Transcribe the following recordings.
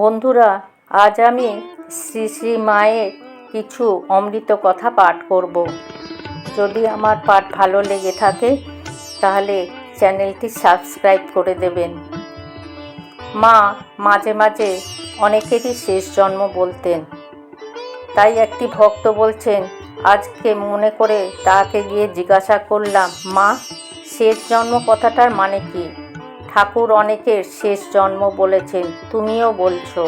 বন্ধুরা, আজ আমি শ্রী শ্রী মায়ের কিছু অমৃত কথা পাঠ করব। যদি আমার পাঠ ভালো লেগে থাকে, তাহলে চ্যানেলটি সাবস্ক্রাইব করে দেবেন। মা মাঝে মাঝে অনেকেরই শেষ জন্ম বলতেন। তাই একটি ভক্ত বলছেন, আজকে মনে করে তাকে গিয়ে জিজ্ঞাসা করলাম, মা, শেষ জন্ম কথাটার মানে কি? ঠাকুর অনেকের শেষ জন্ম বলেছেন, তুমিও বলছো।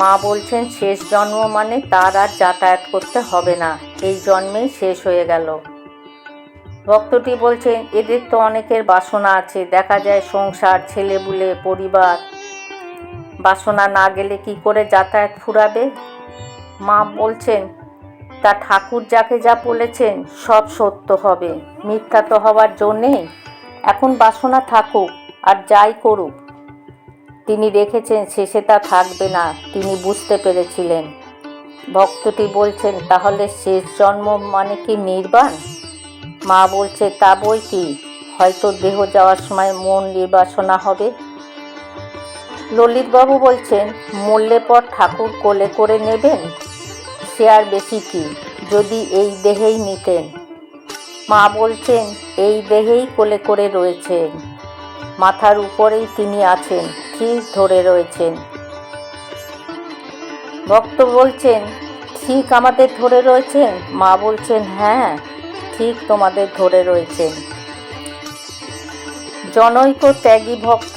মা বলছেন, শেষ জন্ম মানে তার আর যাতায়াত করতে হবে না, এই জন্মেই শেষ হয়ে গেল। ভক্তটি বলছেন, এদের তো অনেকের বাসনা আছে, দেখা যায় সংসার, ছেলেপুলে, পরিবার। বাসনা না গেলে কি করে যাতায়াত ফুরাবে? মা বলছেন, তা ঠাকুর যাকে যা বলেছেন, সব সত্য হবে, মিথ্যা তো হওয়ার জন্যেই এখন বাসনা থাকুক। আর যাই করুক। তিনি রেখেছেন, শেষে তা থাকবে না, তিনি বুঝতে পেরেছিলেন। ভক্তটি বলছেন, তাহলে শেষ জন্ম মানে কি নির্বাণ? মা বলছে, তা বই কি? হয়তো দেহ যাওয়ার সময় মন নির্বাসনা হবে। ললিতবাবু বলছেন মরলে পর ঠাকুর কোলে করে নেবেন? সে আর বেশি কি? যদি এই দেহেই নিতেন। মা বলছেন, এই দেহেই কোলে করে রয়েছেন মাথার উপরেই তিনি আছেন ঠিক ধরে রয়েছেন? ভক্ত বলছেন, ঠিক আমাদের ধরে রয়েছেন? মা বলছেন হ্যাঁ ঠিক তোমাদের ধরে রয়েছেন। জনৈক ত্যাগী ভক্ত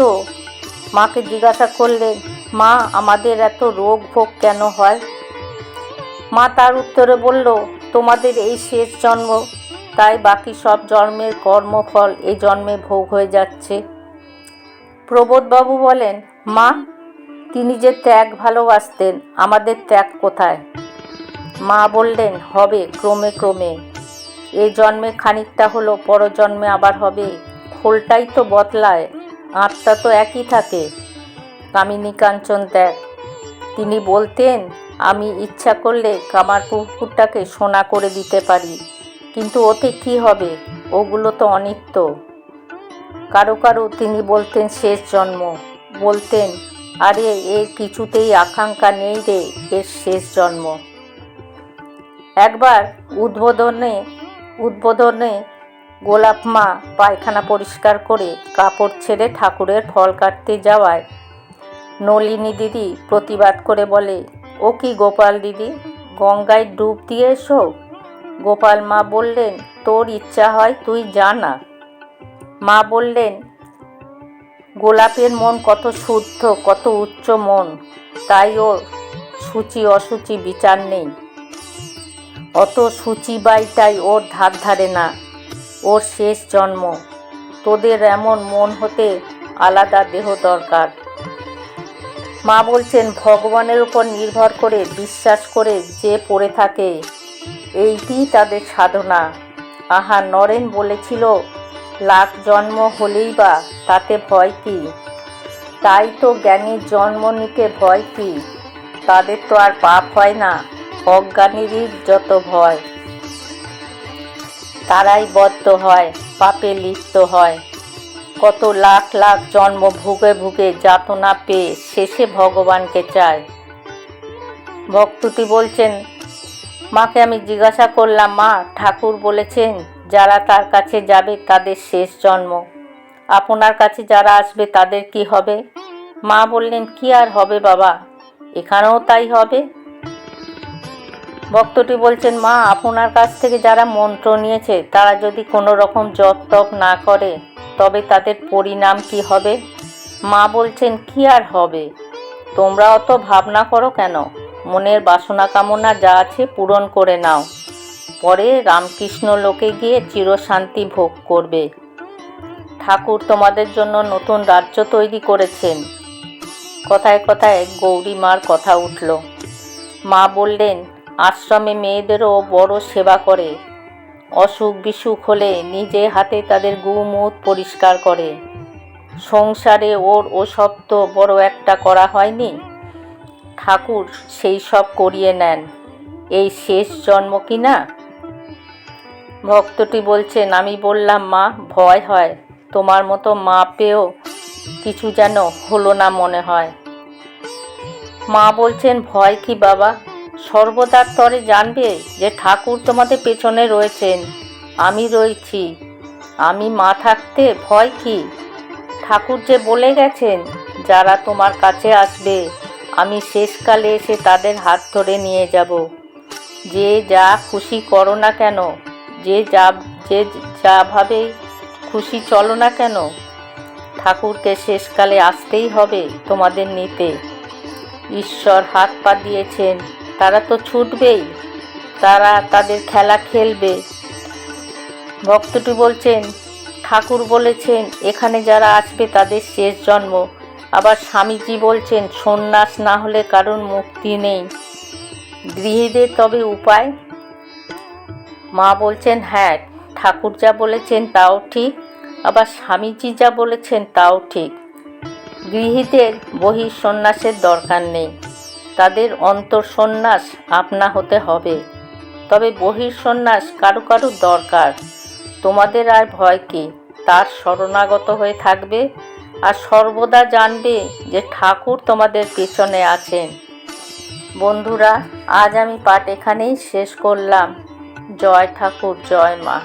মাকে জিজ্ঞাসা করলেন, মা, আমাদের এত রোগ ভোগ কেন হয়? মা তার উত্তরে বলল, তোমাদের এই শেষ জন্ম, তাই বাকি সব জন্মের কর্মফল এই জন্মে ভোগ হয়ে যাচ্ছে। প্রবোধবাবু বলেন, মা, তিনি যে ত্যাগ ভালোবাসতেন, আমাদের ত্যাগ কোথায়? মা বললেন, হবে ক্রমে ক্রমে। এ জন্মে খানিকটা হলো, পরজন্মে আবার হবে। খোলটাই তো বদলায়, আত্মা তো একই থাকে। কামিনী কাঞ্চন ত্যাগ তিনি বলতেন, আমি ইচ্ছা করলে কামার পুকুরটাকে সোনা করে দিতে পারি, কিন্তু ওতে কি হবে? ওগুলো তো অনিত্য। কারও কারও তিনি বলতেন, শেষ জন্ম। বলতেন, আরে এর কিছুতেই আকাঙ্ক্ষা নেই রে, এর শেষ জন্ম। একবার উদ্বোধনে উদ্বোধনে গোলাপ মা পায়খানা পরিষ্কার করে কাপড় ছেড়ে ঠাকুরের ফল কাটতে যাওয়ায় নলিনী দিদি প্রতিবাদ করে বলে, ও কি গোপাল দিদি, গঙ্গায় ডুব দিয়ে এসো? গোপাল মা বললেন, তোর ইচ্ছা হয় তুই যা না। মা বললেন, গোলাপের মন কত শুদ্ধ, কত উচ্চ মন, তাই ওর সূচি অসুচি বিচার নেই। অত সূচি বাইটাই ওর ধার ধারে না, ওর শেষ জন্ম। তোদের এমন মন হতে আলাদা দেহ দরকার। মা বলছেন, ভগবানের উপর নির্ভর করে, বিশ্বাস করে যে পড়ে থাকে এইটি তাদের সাধনা। আহা, নরেন বলেছিল লাখ জন্ম হলেই বা তাতে ভয় কি? তাই তো জ্ঞানীর জন্ম নিতে ভয় কি? তাদের তো আর পাপ হয় না, অজ্ঞানীরই যত ভয়। তারাই বদ্ধ হয়, পাপে লিপ্ত হয়। কত লাখ লাখ জন্ম ভুগে ভুগে যাতনা পেয়ে শেষে ভগবানকে চায়। ভক্তটি বলছেন, মাকে আমি জিজ্ঞাসা করলাম, মা, ঠাকুর বলেছেন যারা তার কাছে যাবে তাদের শেষ জন্ম। আপনার কাছে যারা আসবে তাদের কি হবে? মা বললেন, কি আর হবে বাবা? এখানেও তাই হবে? ভক্তটি বলছেন, মা, আপনার কাছ থেকে যারা মন্ত্র নিয়েছে, তারা যদি কোনো রকম জপ না করে, তবে তাদের পরিণাম কি হবে? মা বলছেন, কি আর হবে? তোমরা অত ভাবনা করো কেন? মনের বাসনা কামনা যা আছে পূরণ করে নাও। পরে রামকৃষ্ণ লোকে গিয়ে চিরশান্তি ভোগ করবে। ঠাকুর তোমাদের জন্য নতুন রাজ্য তৈরি করেছেন। কথায় কথায় গৌরী মার কথা উঠল। মা বললেন, আশ্রমে মেয়েদেরও বড় সেবা করে। অসুখ বিসুখ হলে নিজে হাতে তাদের গুমুত পরিষ্কার করে। সংসারে ওর ওসব তো বড় একটা করা হয়নি। ঠাকুর সেই সব করিয়ে নেন। এই শেষ জন্ম কি না? ভক্তটি বলছেন, আমি বললাম, মা, ভয় হয়। তোমার মতো মা পেয়েও কিছু যেন হলো না মনে হয়। মা বলছেন, ভয় কি বাবা? সর্বদার তরে জানবে যে ঠাকুর তোমাদের পেছনে রয়েছেন। আমি রয়েছি। আমি মা থাকতে ভয় কি? ঠাকুর যে বলে গেছেন, যারা তোমার কাছে আসবে, আমি শেষকালে এসে তাদের হাত ধরে নিয়ে যাব। যে যা খুশি করো না কেন যে যা যে যা ভাবে, খুশি চলো না কেন? ঠাকুরকে শেষকালে আসতেই হবে তোমাদের নিতে। ঈশ্বর হাত পা দিয়েছেন, তারা তো ছুটবেই, তারা তাদের খেলা খেলবে। ভক্তটি বলছেন, ঠাকুর বলেছেন, এখানে যারা আসবে তাদের শেষ জন্ম। আবার স্বামীজি বলছেন, সন্ন্যাস না হলে কারণ মুক্তি নেই। গৃহীদের তবে উপায়? মা বলছেন হ্যাঁ ঠাকুর যা বলেছেন তাও ঠিক, আবার স্বামীজি যা বলেছেন তাও ঠিক। গৃহীদের বহির সন্ন্যাসের দরকার নেই। তাদের অন্তর সন্ন্যাস আপনা হতে হবে। তবে বহির সন্ন্যাস কারও কারও দরকার। তোমাদের আর ভয় কি? তার শরণাগত হয়ে থাকবে। আর সর্বদা জানবে যে ঠাকুর তোমাদের পেছনে আছেন। বন্ধুরা, আজ আমি পাঠ এখানেই শেষ করলাম। জয় ঠাকুর জয় মা।